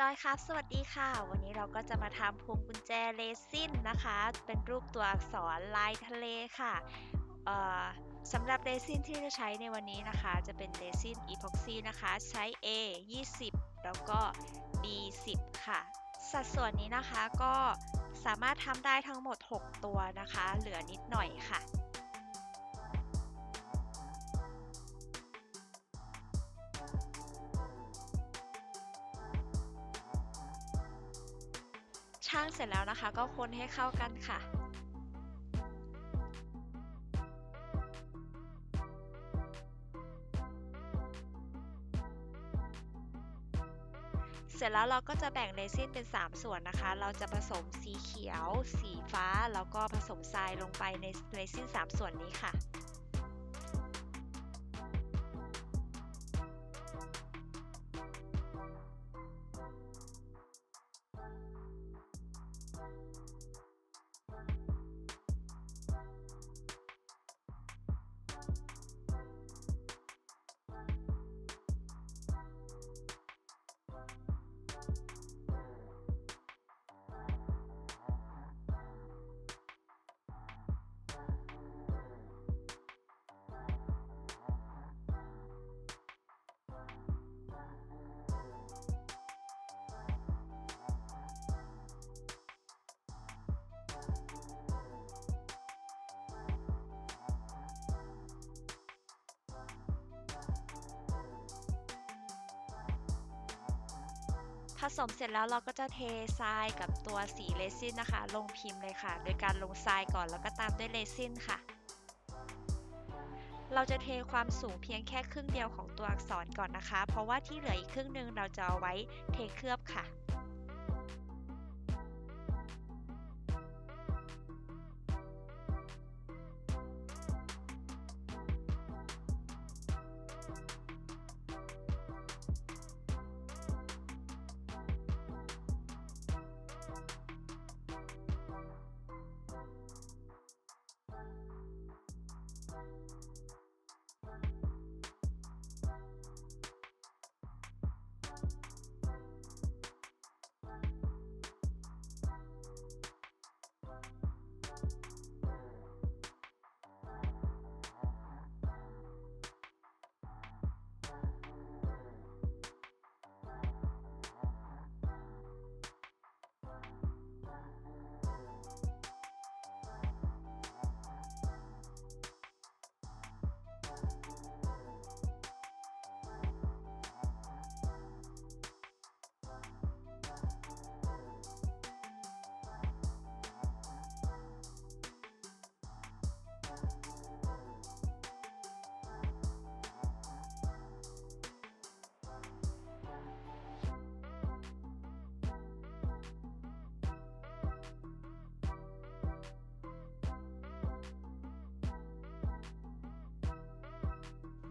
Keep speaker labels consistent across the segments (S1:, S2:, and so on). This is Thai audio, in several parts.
S1: Enjoy ครับ สวัสดีค่ะ วันนี้เราก็จะมาทำพวงกุญแจเรซินนะคะ เป็นรูปตัวอักษรลายทะเลค่ะสำหรับเรซินที่จะใช้ในวันนี้นะคะ จะเป็นเรซินอีพ็อกซี่นะคะ ใช้ A 20 แล้วก็ B 10ค่ะ สัดส่วนนี้นะคะก็สามารถทำได้ทั้งหมด 6 ตัวนะคะ เหลือนิดหน่อยค่ะ ช่างเสร็จแล้วนะคะ ก็คนให้เข้ากันค่ะ เสร็จแล้วเราก็จะแบ่งเรซินเป็น 3 ส่วนนะคะ เราจะผสมสีเขียว สีฟ้า แล้วก็ผสมทรายลงไปในเรซิน3 ส่วนนี้ค่ะ ผสมเสร็จแล้วเราก็จะเททรายกับตัวสีเรซินนะคะ ลงพิมพ์เลยค่ะ โดยการลงทรายก่อนแล้วก็ตามด้วยเรซินค่ะ เราจะเทความสูงเพียงแค่ครึ่งเดียวของตัวอักษรก่อนนะคะ เพราะว่าที่เหลืออีกครึ่งหนึ่งเราจะเอาไว้เทเคลือบค่ะ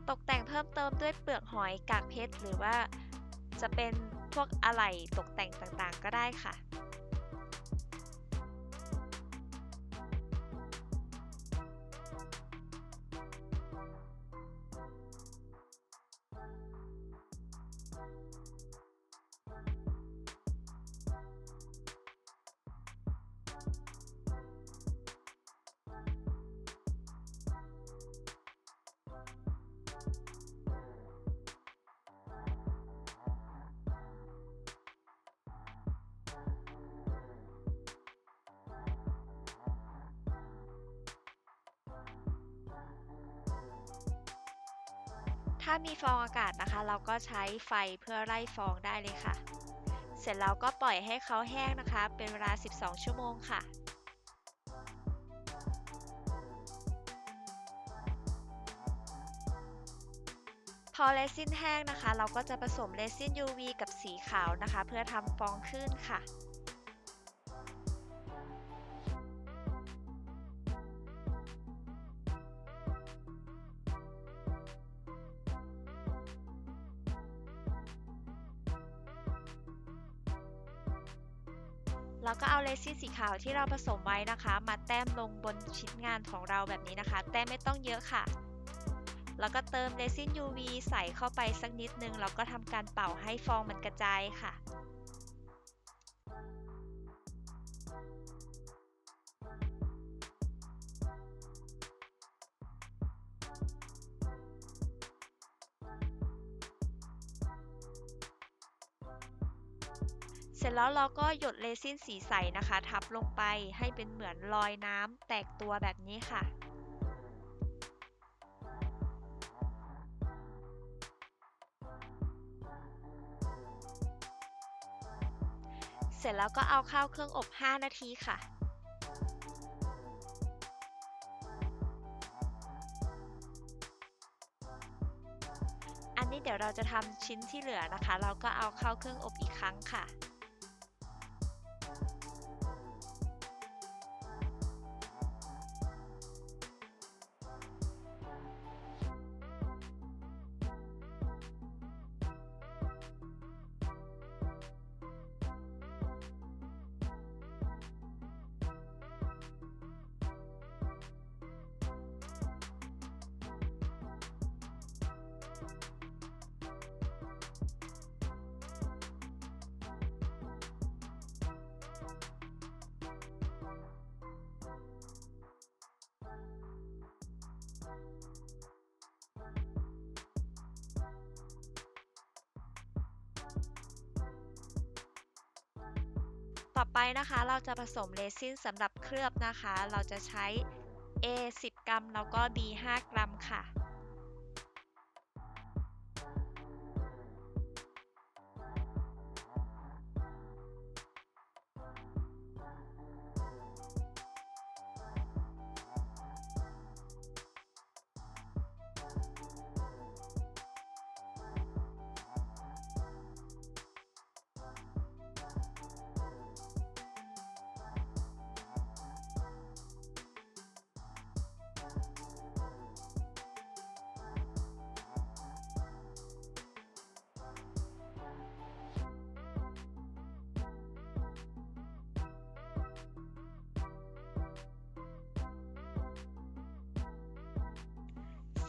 S1: ตกแต่งเพิ่มเติมด้วยเปลือกหอยกากเพชร หรือว่าจะเป็นพวกอะไหล่ตกแต่งต่างๆ ก็ได้ค่ะ ถ้ามีฟองอากาศนะคะ เราก็ใช้ไฟเพื่อไล่ฟองได้เลยค่ะ เสร็จแล้วก็ปล่อยให้เขาแห้งนะคะ เป็นเวลา 12 ชั่วโมงค่ะพอเรซินแห้งนะคะ เราก็จะผสมเรซิน UV กับสีขาวนะคะ เพื่อทำฟองขึ้นค่ะ ขาวที่เราผสมไว้นะคะ มาแต้มลงบนชิ้นงานของเราแบบนี้นะคะ แต้มไม่ต้องเยอะค่ะ แล้วก็เติมเรซิน UV ใส่เข้าไปสักนิดนึงแล้วก็ทำการเป่าให้ฟองมันกระจายค่ะ เสร็จแล้วเราก็หยดเรซินสีใสนะคะ ทับลงไปให้เป็นเหมือนรอยน้ำแตกตัวแบบนี้ค่ะเสร็จแล้วก็เอาเข้าเครื่องอบ 5 นาทีค่ะ อันนี้เดี๋ยวเราจะทำชิ้นที่เหลือนะคะ เราก็เอาเข้าเครื่องอบอีกครั้งค่ะ ต่อไปนะคะเราจะผสมเรซินสำหรับเคลือบนะคะ เราจะใช้ A 10 กรัม แล้วก็ B 5 กรัมค่ะ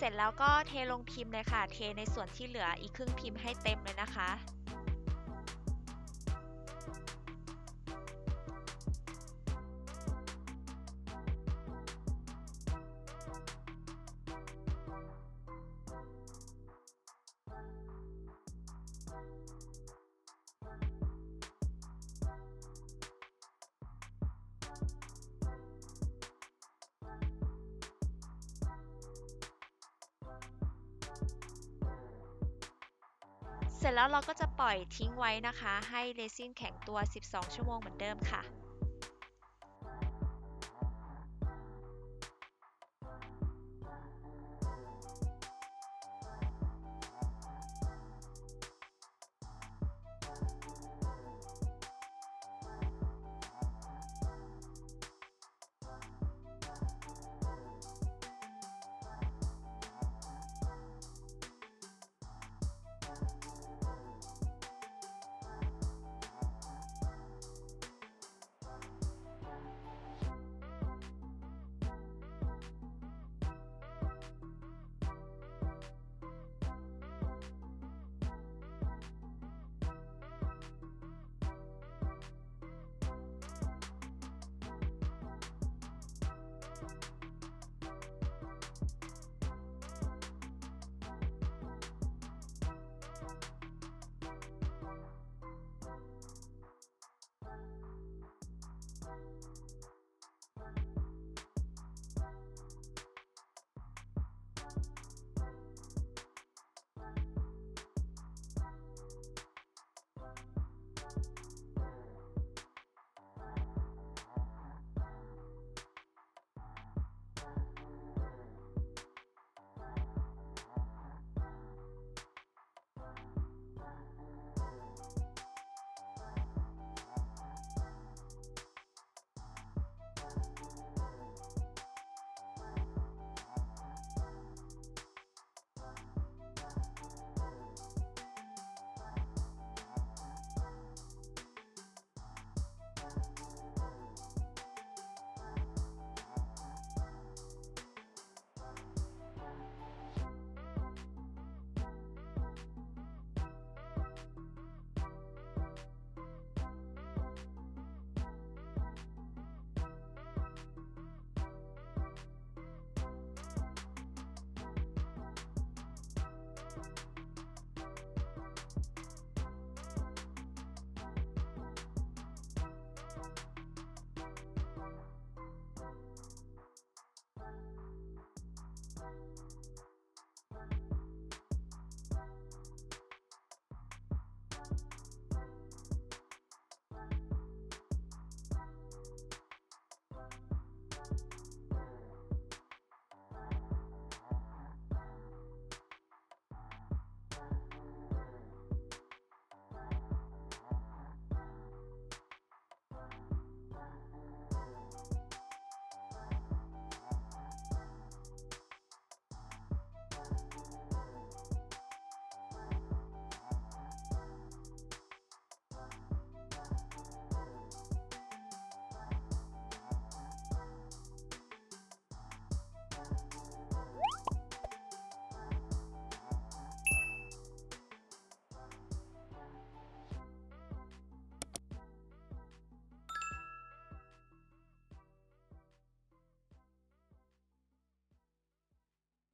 S1: เสร็จแล้วก็เทลงพิมพ์เลยค่ะ เทในส่วนที่เหลืออีกครึ่งพิมพ์ให้เต็มเลยนะคะ เสร็จแล้วเราก็จะปล่อยทิ้งไว้นะคะ ให้เรซินแข็งตัว 12 ชั่วโมงเหมือนเดิมค่ะ